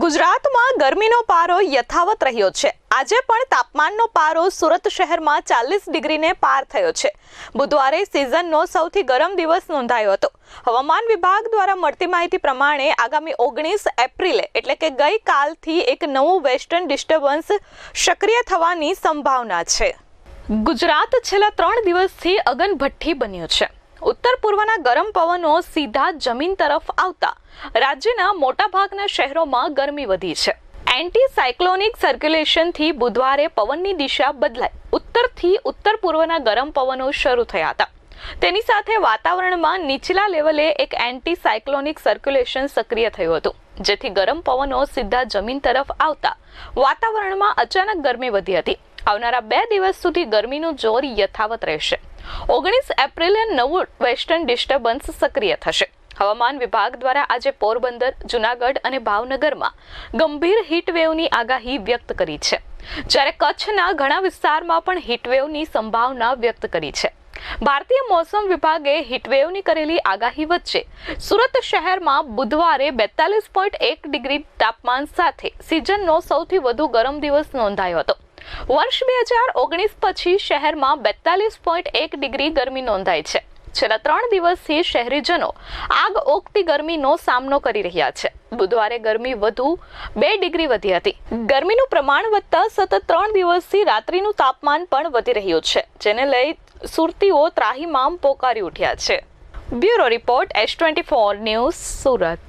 ગુજરાતમાં ગરમીનો પારો યથાવત રહ્યો છે. આજે પણ તાપમાનનો પારો સુરત શહેરમાં ચાલીસ ડિગ્રીને પાર થયો છે. બુધવારે સિઝનનો સૌથી ગરમ દિવસ નોંધાયો હતો. હવામાન વિભાગ દ્વારા મળતી માહિતી પ્રમાણે આગામી ઓગણીસ એપ્રિલે, એટલે કે ગઈકાલથી એક નવું વેસ્ટર્ન ડિસ્ટર્બન્સ સક્રિય થવાની સંભાવના છે. ગુજરાત છેલ્લા ત્રણ દિવસથી અગનભઠ્ઠી બન્યું છે. ઉત્તર પૂર્વના ગરમ પવનો સીધા જમીન તરફ આવતા રાજ્યના મોટાભાગના શહેરોમાં ગરમી વધી છે. એન્ટી સાયક્લોનિક સર્ક્યુલેશનથી બુધવારે પવનની દિશા બદલાઈ. ઉત્તરથી ઉત્તર પૂર્વના ગરમ પવનો શરૂ થયા હતા. તેની સાથે વાતાવરણમાં નીચલા લેવલે એક એન્ટી સાયક્લોનિક સર્ક્યુલેશન સક્રિય થયું હતું, જેથી ગરમ પવનો સીધા જમીન તરફ આવતા વાતાવરણમાં અચાનક ગરમી વધી હતી. આવનારા બે દિવસ સુધી ગરમીનું જોર યથાવત રહેશે. ઓગણીસ એપ્રિલે નવું વેસ્ટર્ન ડિસ્ટર્બન્સ સક્રિય થશે. હવામાન વિભાગ દ્વારા આજે પોરબંદર, જુનાગઢ અને ભાવનગરમાં ગંભીર હીટવેવની આગાહી વ્યક્ત કરી છે. જ્યારે કચ્છના ઘણા વિસ્તારમાં પણ હીટવેવની સંભાવના વ્યક્ત કરી છે. ભારતીય મોસમ વિભાગે હીટવેવની કરેલી આગાહી વચ્ચે સુરત શહેરમાં બુધવારે બેતાલીસ પોઈન્ટ એક ડિગ્રી તાપમાન સાથે સિઝનનો સૌથી વધુ ગરમ દિવસ નોંધાયો હતો. વર્ષ બે હજાર ઓગણીસ પછી શહેરમાં બેતાલીસ પોઈન્ટ એક ડિગ્રી ગરમી નોંધાઈ છે. છેલ્લા ત્રણ દિવસથી શહેરીજનો આગ ઓગતી ગરમીનો સામનો કરી રહ્યા છે. બુધવારે ગરમી વધુ બે ડિગ્રી વધી હતી. ગરમીનું પ્રમાણ વધતા સતત ત્રણ દિવસથી રાત્રિનું તાપમાન પણ વધી રહ્યું છે, જેને લઈ સુરતીઓ ત્રાહીમામ પોકારી ઉઠ્યા છે. Bureau report S twenty four news Surat.